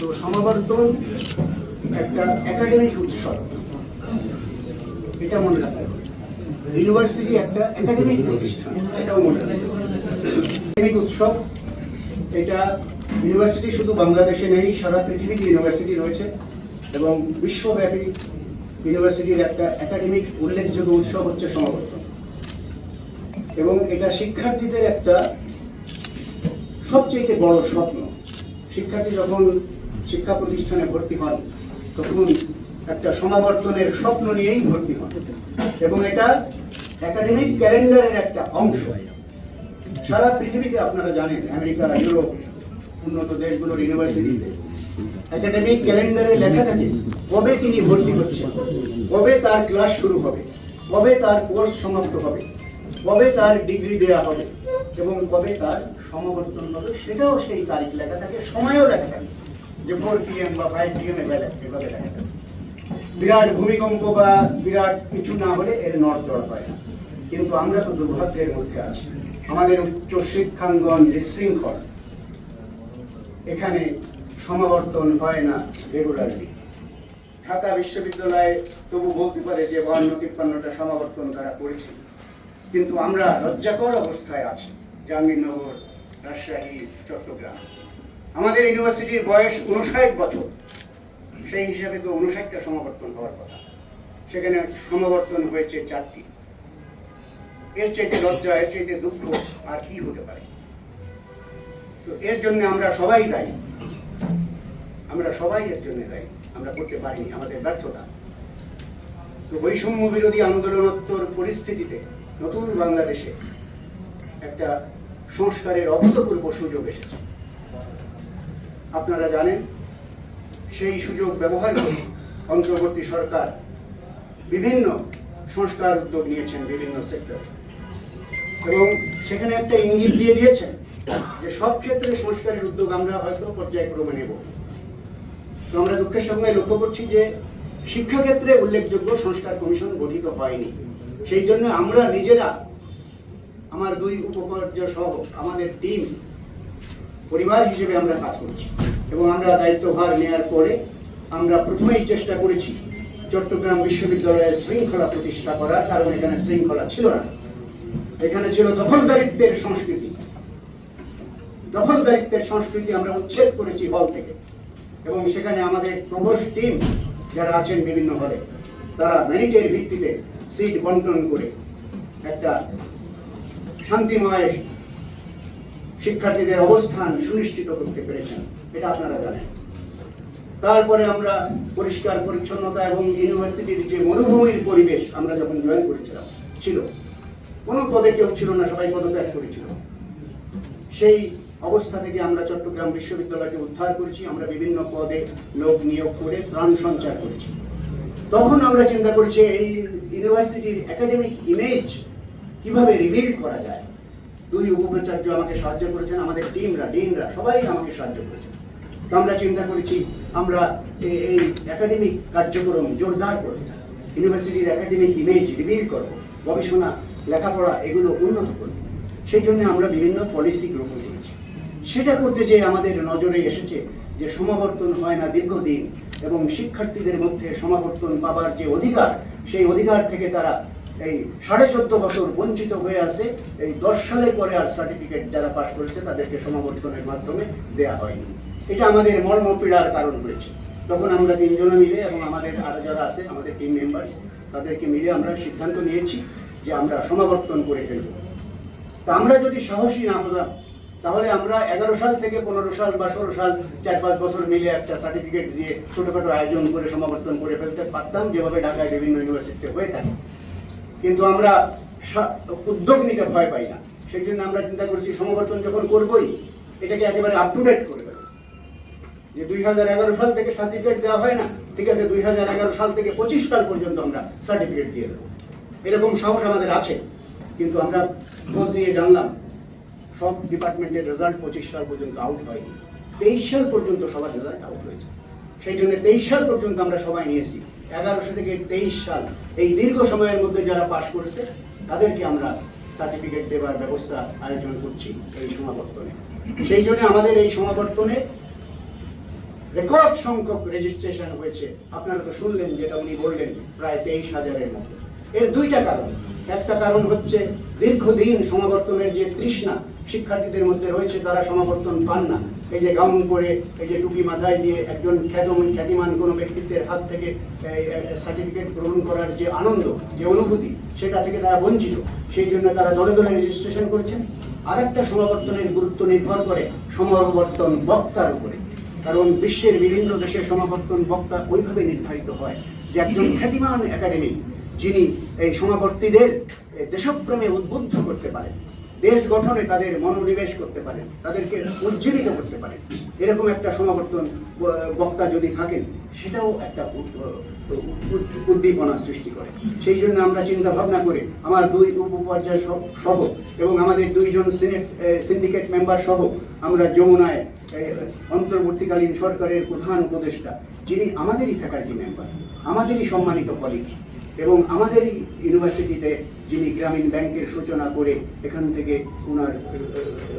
তো সমাবর্তন একটা একাডেমিক উৎসব। এটা মনে রাখতে হবে। ইউনিভার্সিটি একটা একাডেমিক প্রতিষ্ঠান, এটাও মনে রাখতে একাডেমিক উৎসব, এটা ইউনিভার্সিটি শুধু বাংলাদেশে নেই, সারা পৃথিবীতে ইউনিভার্সিটি রয়েছে এবং বিশ্বব্যাপী ইউনিভার্সিটির একটা একাডেমিক উল্লেখযোগ্য উৎসব হচ্ছে সমাবর্তন। এবং এটা শিক্ষার্থীদের একটা সবচেয়ে বড় স্বপ্ন। শিক্ষার্থী যখন শিক্ষা প্রতিষ্ঠানে ভর্তি হন তখন একটা সমাবর্তনের স্বপ্ন নিয়েই ভর্তি হন। এবং এটা একাডেমিক ক্যালেন্ডারের একটা অংশ। সারা পৃথিবীতে আপনারা জানেন, আমেরিকা, ইউরোপ, উন্নত দেশগুলোর ইউনিভার্সিটিতে একাডেমিক ক্যালেন্ডারে লেখা থাকে কবে তিনি ভর্তি হচ্ছেন, কবে তার ক্লাস শুরু হবে, কবে তার কোর্স সমাপ্ত হবে, কবে তার ডিগ্রি দেওয়া হবে এবং কবে তার সমাবর্তন হবে, সেটাও সেই তারিখ লেখা থাকে, সময়ও লেখা থাকে। যে ফোর পিএম বা ফাইভ পিএম এভাবে এভাবে লেখা থাকে বিরাট ভূমিকম্প বা বিরাট কিছু না হলে এর নড়চড় হয় না। কিন্তু আমরা তো দুর্ভাগ্যের মধ্যে আছি। আমাদের উচ্চ শিক্ষাঙ্গন বিশৃঙ্খল। এখানে সমাবর্তন হয় না রেগুলারলি ঢাকা বিশ্ববিদ্যালয়ে তবু বলতে পারে যে বাহান্ন, তিপ্পান্নটা সমাবর্তন তারা করেছে কিন্তু আমরা লজ্জাকর অবস্থায় আছি। জাহাঙ্গীরনগর, রাজশাহী, চট্টগ্রাম। আমাদের ইউনিভার্সিটির বয়স উনষাট বছর। সেই হিসাবে তো উনষাটটা সমাবর্তন হওয়ার কথা। সেখানে সমাবর্তন হয়েছে চারটি। এর চাইতে লজ্জা, এর চাইতে দুঃখ আর কি হতে পারে? তো এর জন্য আমরা সবাই দায়ী। আমরা সবাই এর জন্য দায়ী। আমরা করতে পারিনি, আমাদের ব্যর্থতা। তো বৈষম্য বিরোধী আন্দোলনোত্তর পরিস্থিতিতে নতুন বাংলাদেশে একটা সংস্কারের অভূতপূর্ব সুযোগ এসেছে। আপনারা জানেন, সেই সুযোগ ব্যবহার করে অন্তর্বর্তী সরকার বিভিন্ন সংস্কার উদ্যোগ নিয়েছেন বিভিন্ন সেক্টরে। এবং সেখানে একটা ইঙ্গিত দিয়ে দিয়েছেন যে সব ক্ষেত্রে সংস্কারের উদ্যোগ আমরা হয়তো পর্যায়ক্রমে নেব। তো আমরা দুঃখের সঙ্গে লক্ষ্য করছি যে শিক্ষাক্ষেত্রে উল্লেখযোগ্য সংস্কার কমিশন গঠিত হয়নি। সেই জন্য আমরা নিজেরা আমার দুই উপকার্য সহ আমাদের টিম পরিবার হিসেবে আমরা কাজ করছি। এবং আমরা দায়িত্বভার নেওয়ার পরে আমরা প্রথমেই চেষ্টা করেছি চট্টগ্রাম বিশ্ববিদ্যালয়ের শৃঙ্খলা প্রতিষ্ঠা করার, কারণ এখানে শৃঙ্খলা ছিল না। এখানে ছিল দখলদারিত্বের সংস্কৃতি। দখলদারিত্বের সংস্কৃতি আমরা উচ্ছেদ করেছি হল থেকে। এবং সেখানে আমাদের প্রভোস্ট টিম যারা আছেন বিভিন্ন হলে, তারা মেরিটের ভিত্তিতে সিট বন্টন করে একটা শান্তিময় শিক্ষার্থীদের অবস্থান সুনিশ্চিত করতে পেরেছেন, এটা আপনারা জানেন। তারপরে আমরা পরিষ্কার পরিচ্ছন্নতা এবং ইউনিভার্সিটির যে মরুভূমির পরিবেশ আমরা যখন জয়েন করেছিলাম, ছিল, কোনো পদে কেউ ছিল না, সবাই পদত্যাগ করেছিল। সেই অবস্থা থেকে আমরা চট্টগ্রাম বিশ্ববিদ্যালয়কে উদ্ধার করেছি, আমরা বিভিন্ন পদে লোক নিয়োগ করে প্রাণ সঞ্চার করেছি। তখন আমরা চিন্তা করেছি, এই ইউনিভার্সিটির একাডেমিক ইমেজ কীভাবে রিবিল্ড করা যায়? দুই উপাচার্য আমাকে সাহায্য করেছেন, আমাদের টিমরা, ডিনরা, সবাই আমাকে সাহায্য করেছেন। তো আমরা চিন্তা করেছি, আমরা এই একাডেমিক কার্যক্রম জোরদার করব ইউনিভার্সিটির একাডেমিক ইমেজ রিবিল্ড করব গবেষণা, লেখাপড়া এগুলো উন্নত করব সেই জন্য আমরা বিভিন্ন পলিসি গ্রহণ করেছি। সেটা করতে যে আমাদের নজরে এসেছে যে সমাবর্তন হয় না দীর্ঘদিন এবং শিক্ষার্থীদের মধ্যে সমাবর্তন পাবার যে অধিকার, সেই অধিকার থেকে তারা এই সাড়ে চোদ্দ বছর বঞ্চিত হয়ে আছে, এই দশ সালের পরে আর সার্টিফিকেট যারা পাশ করেছে তাদেরকে সমাবর্তনের মাধ্যমে দেয়া হয়নি। এটা আমাদের মর্ম পীড়ার কারণ হয়েছে। তখন আমরা তিনজনে মিলে এবং আমাদের আরও যারা আছে, আমাদের টিম মেম্বার্স তাদেরকে মিলে আমরা সিদ্ধান্ত নিয়েছি যে আমরা সমাবর্তন করে ফেলব। তা আমরা যদি সাহসী না হতাম, তাহলে আমরা এগারো সাল থেকে পনেরো সাল বা ষোলো সাল চার পাঁচ বছর মিলে একটা সার্টিফিকেট দিয়ে ছোটখাটো আয়োজন করে সমাবর্তন করে ফেলতে পারতাম, যেভাবে ঢাকায় বিভিন্ন ইউনিভার্সিটিতে হয়ে থাকে। কিন্তু আমরা উদ্যোগ নিতে ভয় পাই না। সেই জন্য আমরা চিন্তা করছি, সমাবর্তন যখন করবই, এটাকে একেবারে আপ টু ডেট করে দেবো। যে দুই হাজার এগারো সাল থেকে সার্টিফিকেট দেওয়া হয় না, ঠিক আছে, দুই হাজার এগারো সাল থেকে পঁচিশ সাল পর্যন্ত আমরা সার্টিফিকেট দিয়ে দেবো। এরকম সাহস আমাদের আছে, কিন্তু আমরা খোঁজ নিয়ে জানলাম, সব ডিপার্টমেন্টের রেজাল্ট পঁচিশ সাল পর্যন্ত আউট হয়নি। তেইশ সাল পর্যন্ত সবার রেজাল্ট আউট হয়েছে। সেই জন্য তেইশ সাল পর্যন্ত আমরা সবাই নিয়েছি। এগারোশো থেকে তেইশ সাল এই দীর্ঘ সময়ের মধ্যে যারা পাশ করেছে, তাদেরকে আমরা সার্টিফিকেট দেওয়ার ব্যবস্থা আয়োজন করছি এই সমাবর্তনে। সেই জন্য আমাদের এই সমাবর্তনে রেকর্ড সংখ্যক রেজিস্ট্রেশন হয়েছে। আপনারা তো শুনলেন যেটা উনি বললেন, প্রায় তেইশ হাজারের মতো। এর দুইটা কারণ। একটা কারণ হচ্ছে দীর্ঘদিন সমাবর্তনের যে তৃষ্ণা শিক্ষার্থীদের মধ্যে রয়েছে, তারা সমাবর্তন পান না। এই যে গাউন করে এই যে টুপি মাথায় দিয়ে একজন খ্যাতমান খ্যাতিমান কোনো ব্যক্তিত্বের হাত থেকে সার্টিফিকেট গ্রহণ করার যে আনন্দ, যে অনুভূতি, সেটা থেকে তারা বঞ্চিত। সেই জন্য তারা দলে দলে রেজিস্ট্রেশন করেছেন। আরেকটা সমাবর্তনের গুরুত্ব নির্ভর করে সমাবর্তন বক্তার উপরে। কারণ বিশ্বের বিভিন্ন দেশের সমাবর্তন বক্তা ওইভাবে নির্ধারিত হয় যে একজন খ্যাতিমান একাডেমিক যিনি এই সমাবর্তীদের দেশপ্রেমে উদ্বুদ্ধ করতে পারেন। দেশ গঠনে তাদের মনোনিবেশ করতে পারেন, তাদেরকে উজ্জীবিত করতে পারেন। এরকম একটা সমাবর্তন বক্তা যদি থাকেন, সেটাও একটা উদ- উদ- উদ- উদ্দীপনা সৃষ্টি করে। সেই জন্য আমরা চিন্তা ভাবনা করে আমার দুই উপপর্যায় সহ এবং আমাদের দুইজন সিনেট সিন্ডিকেট মেম্বার সহ আমরা যমুনায় অন্তর্বর্তীকালীন সরকারের প্রধান উপদেষ্টা, যিনি আমাদেরই ফ্যাকাল্টি মেম্বার, আমাদেরই সম্মানিত কলিগ এবং আমাদেরই ইউনিভার্সিটিতে যিনি গ্রামীণ ব্যাংকের সূচনা করে এখান থেকে ওনার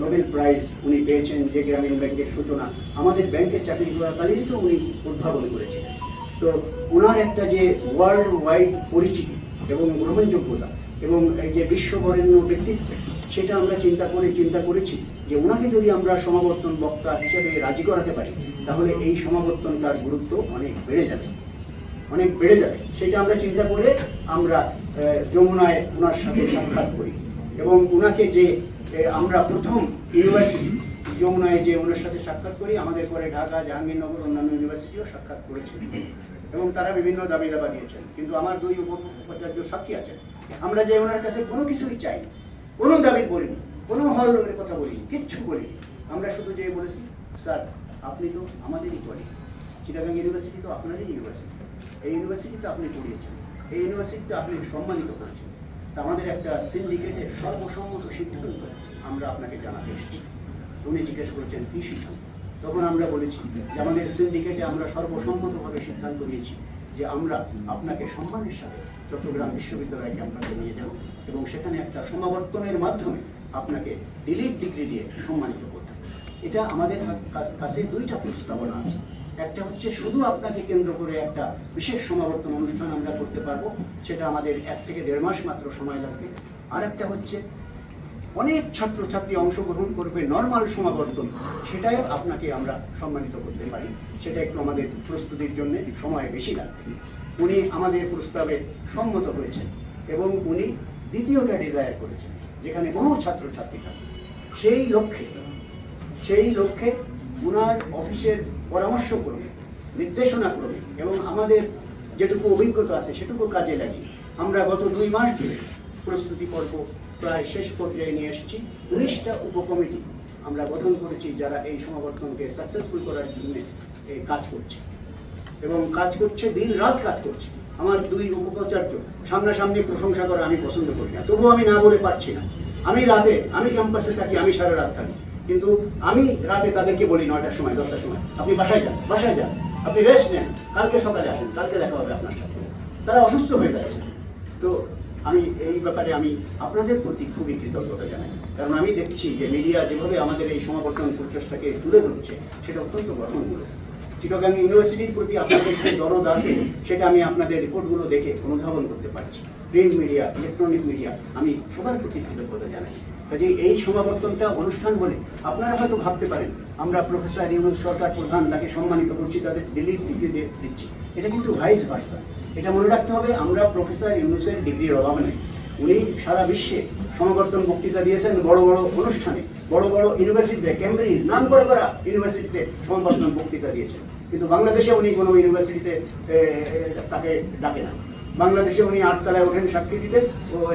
নোবেল প্রাইজ উনি পেয়েছেন যে গ্রামীণ ব্যাংকের সূচনা, আমাদের ব্যাংকের চাকরি করাকালীনই তো উনি উদ্ভাবন করেছিলেন। তো ওনার একটা যে ওয়ার্ল্ড ওয়াইড পরিচিতি এবং গ্রহণযোগ্যতা এবং এই যে বিশ্ববরেণ্য ব্যক্তিত্ব, সেটা আমরা চিন্তা করে চিন্তা করেছি যে ওনাকে যদি আমরা সমাবর্তন বক্তা হিসেবে রাজি করাতে পারি, তাহলে এই সমাবর্তনটার গুরুত্ব অনেক বেড়ে যাবে। অনেক বেড়ে যাবে। সেটা আমরা চিন্তা করে আমরা যমুনায় ওনার সাথে সাক্ষাৎ করি। এবং ওনাকে যে আমরা প্রথম ইউনিভার্সিটি যমুনায় যে ওনার সাথে সাক্ষাৎ করি, আমাদের পরে ঢাকা, জাহাঙ্গীরনগর, অন্যান্য ইউনিভার্সিটিও সাক্ষাৎ করেছে। এবং তারা বিভিন্ন দাবি দাবা দিয়েছেন। কিন্তু আমার দুই উপাচার্য সাক্ষী আছেন। আমরা যে ওনার কাছে কোনো কিছুই চাই কোনো দাবি বলিনি। কোনো হলের কথা বলিনি। কিচ্ছু বলিনি। আমরা শুধু যে বলেছি, স্যার, আপনি তো আমাদেরই কলিগ চিটাগাং ইউনিভার্সিটি তো আপনারই ইউনিভার্সিটি এই ইউনিভার্সিটিতে আপনি পড়িয়েছেন। এই ইউনিভার্সটিতে আপনি সম্মানিত করেছেন। তা আমাদের একটা সিন্ডিকেটের সর্বসম্মত সিদ্ধান্ত আমরা আপনাকে জানাতে এসেছি। উনি জিজ্ঞেস করেছেন, কী সিদ্ধান্ত? তখন আমরা বলেছি যে আমাদের সিন্ডিকেটে আমরা সর্বসম্মতভাবে সিদ্ধান্ত নিয়েছি যে আমরা আপনাকে সম্মানের সাথে চট্টগ্রাম বিশ্ববিদ্যালয় ক্যাম্পাসে নিয়ে যাব এবং সেখানে একটা সমাবর্তনের মাধ্যমে আপনাকে ডিলিট ডিগ্রি দিয়ে সম্মানিত করব এটা আমাদের কাছে দুইটা প্রস্তাবনা আছে। একটা হচ্ছে শুধু আপনাকে কেন্দ্র করে একটা বিশেষ সমাবর্তন অনুষ্ঠান আমরা করতে পারব, সেটা আমাদের এক থেকে দেড় মাস মাত্র সময় লাগবে। আর একটা হচ্ছে, অনেক ছাত্রছাত্রী অংশগ্রহণ করবে নর্মাল সমাবর্তন, সেটাই আপনাকে আমরা সম্মানিত করতে পারি। সেটা একটু আমাদের প্রস্তুতির জন্য সময় বেশি লাগবে। উনি আমাদের প্রস্তাবে সম্মত হয়েছেন এবং উনি দ্বিতীয়টা ডিজায়ার করেছেন, যেখানে বহু ছাত্রছাত্রী থাকে। সেই লক্ষ্যে সেই লক্ষ্যে ওনার অফিসের পরামর্শ ক্রমে নির্দেশনা ক্রমে এবং আমাদের যেটুকু অভিজ্ঞতা আছে সেটুকু কাজে লাগিয়ে আমরা গত দুই মাস ধরে প্রস্তুতি পর্ব প্রায় শেষ পর্যায়ে নিয়ে এসেছি। উনিশটা উপকমিটি আমরা গঠন করেছি যারা এই সমাবর্তনকে সাকসেসফুল করার জন্য কাজ করছে। এবং কাজ করছে দিন রাত কাজ করছে। আমার দুই উপপ্রাচার্য সামনাসামনি প্রশংসা করা আমি পছন্দ করি না, তবুও আমি না বলে পারছি না। আমি রাতে, আমি ক্যাম্পাসে থাকি, আমি সারা রাত থাকি। কিন্তু আমি রাতে তাদেরকে বলি নয়টার সময়, দশটার সময়, আপনি বাসায় যান বাসায় যান, আপনি রেস্ট নেন, কালকে সকালে আসেন, কালকে দেখা হবে আপনার সাথে। তারা অসুস্থ হয়ে যাচ্ছে তো আমি এই ব্যাপারে আমি আপনাদের প্রতি খুবই কৃতজ্ঞতা জানাই। কারণ আমি দেখছি যে মিডিয়া যেভাবে আমাদের এই সমাবর্তন প্রচেষ্টাকে তুলে ধরছে, সেটা অত্যন্ত গঠনমূলক চিটাগাং ইউনিভার্সিটির প্রতি আপনাদের যে দরদ আছে, সেটা আমি আপনাদের রিপোর্টগুলো দেখে অনুধাবন করতে পারছি। প্রিন্ট মিডিয়া, ইলেকট্রনিক মিডিয়া, আমি সবার প্রতি কৃতজ্ঞতা জানাই। কাজে এই সমাবর্তনটা অনুষ্ঠান বলে আপনারা হয়তো ভাবতে পারেন, আমরা প্রফেসর ইউনুস সরকার প্রধান তাকে সম্মানিত করছি, তাদের ডিলিট ডিগ্রি দিচ্ছি। এটা কিন্তু ভাইস ভার্সা এটা মনে রাখতে হবে, আমরা প্রফেসর ইউনুসের ডিগ্রির অভাব নেই। উনি সারা বিশ্বে সমাবর্তন বক্তৃতা দিয়েছেন বড় বড় অনুষ্ঠানে। বড় বড় ইউনিভার্সিটিতে ক্যামব্রিজ নাম করে করা ইউনিভার্সিটিতে সমাবর্তন বক্তৃতা দিয়েছেন। কিন্তু বাংলাদেশে উনি কোনো ইউনিভার্সিটিতে তাকে ডাকে না। বাংলাদেশে উনি আটতলায় ওঠেন সাক্ষী দিতে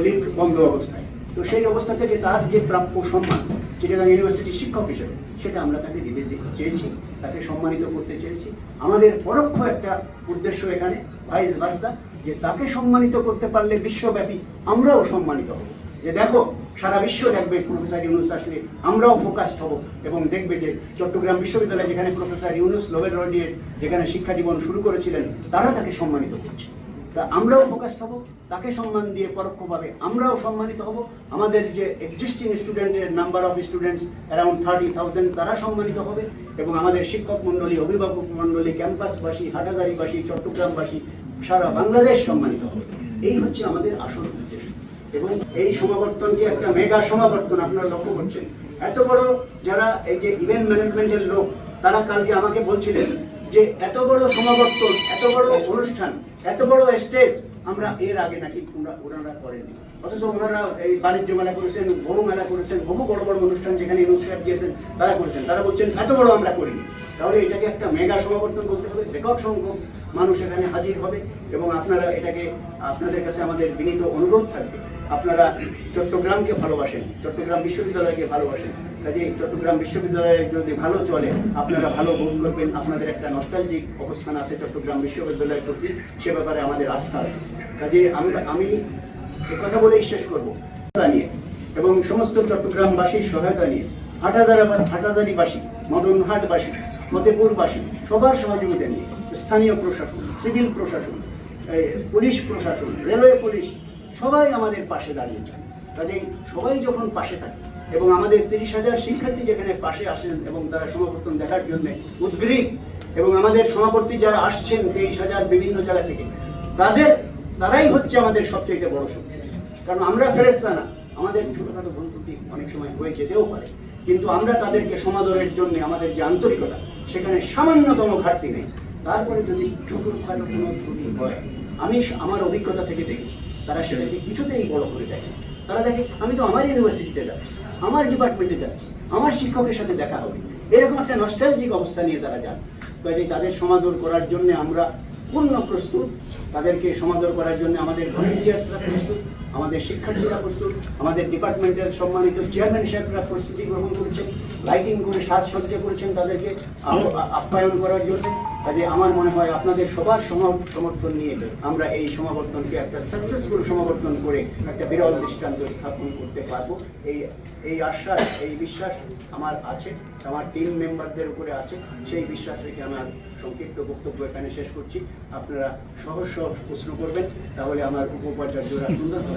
লিফট বন্ধ অবস্থায়। তো সেই অবস্থা থেকে তার যে প্রাপ্য সম্মান চিটাগাং ইউনিভার্সিটির শিক্ষক হিসেবে, সেটা আমরা তাকে দিতে চেয়েছি, তাকে সম্মানিত করতে চেয়েছি। আমাদের পরোক্ষ একটা উদ্দেশ্য এখানে ভাইস ভার্সা যে তাকে সম্মানিত করতে পারলে বিশ্বব্যাপী আমরাও সম্মানিত হব। যে দেখো, সারা বিশ্ব দেখবে প্রফেসর ইউনুস আসলে, আমরাও ফোকাসড হব এবং দেখবে যে চট্টগ্রাম বিশ্ববিদ্যালয় যেখানে প্রফেসর ইউনুস নোবেল লরিয়েট যেখানে শিক্ষা জীবন শুরু করেছিলেন, তারা তাকে সম্মানিত করছে। তা আমরাও ফোকাসড হব, তাকে সম্মান দিয়ে পরোক্ষভাবে আমরাও সম্মানিত হব। আমাদের যে এক্সিস্টিং স্টুডেন্টের number of students around thirty thousand তারা সম্মানিত হবে এবং আমাদের শিক্ষক মণ্ডলী, অভিভাবক মণ্ডলী ক্যাম্পাসবাসী হাটাজারিবাসী চট্টগ্রামবাসী, সারা বাংলাদেশ সম্মানিত হবে। এই হচ্ছে আমাদের আসল উদ্দেশ্য। এবং এই সমাবর্তনকে একটা মেগা সমাবর্তন আপনারা লক্ষ্য করছেন? এত বড় যারা এই যে ইভেন্ট ম্যানেজমেন্টের লোক, তারা কালকে আমাকে বলছিলেন যে এত বড় সমাবর্তন, এত বড় অনুষ্ঠান, এত বড় স্টেজ আমরা এর আগে নাকি ওনারা করেননি। অথচ ওনারা এই বাণিজ্য মেলা করেছেন বহু মেলা করেছেন, বহু বড় বড় অনুষ্ঠান যেখানে অনুষ্ঠান দিয়েছেন তারা করেছেন। তারা বলছেন, এত বড় আমরা করিনি। তাহলে এটাকে একটা মেগা সমাবর্তন বলতে হবে রেকর্ড সংখ্যক মানুষ এখানে হাজির হবে এবং আপনারা এটাকে, আপনাদের কাছে আমাদের বিনীত অনুরোধ থাকবে। আপনারা চট্টগ্রামকে ভালোবাসেন, চট্টগ্রাম বিশ্ববিদ্যালয়কে ভালোবাসেন। কাজে চট্টগ্রাম বিশ্ববিদ্যালয়ে যদি ভালো চলে, আপনারা ভালো বোধ করবেন, আপনাদের একটা নস্টালজিক অবস্থান আছে চট্টগ্রাম বিশ্ববিদ্যালয়ের প্রতি সে ব্যাপারে আমাদের আস্থা আছে। কাজে আমরা আমি কথা বলেই শেষ করব। নিয়ে এবং সমস্ত চট্টগ্রামবাসীর সহায়তা নিয়ে। হাটাজারা হাটাজারিবাসী, মদনহাটবাসী ফতেপুরবাসী সবার সহযোগিতা নিয়ে। স্থানীয় প্রশাসন, সিভিল প্রশাসন পুলিশ প্রশাসন, রেলওয়ে পুলিশ, সবাই আমাদের পাশে দাঁড়িয়ে থাকে। কাজেই সবাই যখন পাশে থাকে এবং আমাদের তিরিশ হাজার শিক্ষার্থী যেখানে পাশে আসেন এবং তারা সমাবর্তন দেখার জন্য উদ্গ্রীব এবং আমাদের সমাবর্তী যারা আসছেন তেইশ হাজার বিভিন্ন জায়গা থেকে, তাদের, তারাই হচ্ছে আমাদের সবচেয়ে বড় শক্তি। কারণ আমরা ফেরেস্তা না, আমাদের ছোটোখাটো ত্রুটি অনেক সময় হয়ে যেতেও পারে। কিন্তু আমরা তাদেরকে সমাদরের জন্য আমাদের যে আন্তরিকতা, সেখানে সামান্যতম ঘাটতি নেই। তারপরে যদি ছোটখাটো কোনো ত্রুটি হয়, আমি আমার অভিজ্ঞতা থেকে দেখি, তারা সেটাকে কিছুতেই বড় করে দেখে তারা দেখে, আমি তো আমার ইউনিভার্সিটিতে যাচ্ছি, আমার ডিপার্টমেন্টে যাচ্ছি, আমার শিক্ষকের সাথে দেখা হবে। এরকম একটা নস্টালজিক অবস্থা নিয়ে তারা যান। কাজেই তাদের সমাদর করার জন্য আমরা পূর্ণ প্রস্তুত, তাদেরকে সমাদর করার জন্য আমাদের ভলেন্টিয়ার্সরা প্রস্তুত। আমাদের শিক্ষার্থীরা প্রস্তুত, আমাদের ডিপার্টমেন্টের সম্মানিত চেয়ারম্যান সাহেবরা প্রস্তুতি গ্রহণ করেছেন লাইটিং করে সাজসজ্জা করেছেন তাদেরকে আপ্যায়ন করার জন্য। কাজে আমার মনে হয় আপনাদের সবার সম- সমর্থন নিয়ে আমরা এই সমাবর্তনকে একটা সাকসেসফুল সমাবর্তন করে একটা বিরল দৃষ্টান্ত স্থাপন করতে পারব। এই এই আশ্বাস, এই বিশ্বাস আমার আছে, আমার টিম মেম্বারদের উপরে আছে। সেই বিশ্বাস রেখে আমার সংক্ষিপ্ত বক্তব্য এখানে শেষ করছি। আপনারা সহজ সহজ প্রশ্ন করবেন, তাহলে আমার উপ উপাচার্যরা সুন্দরভাবে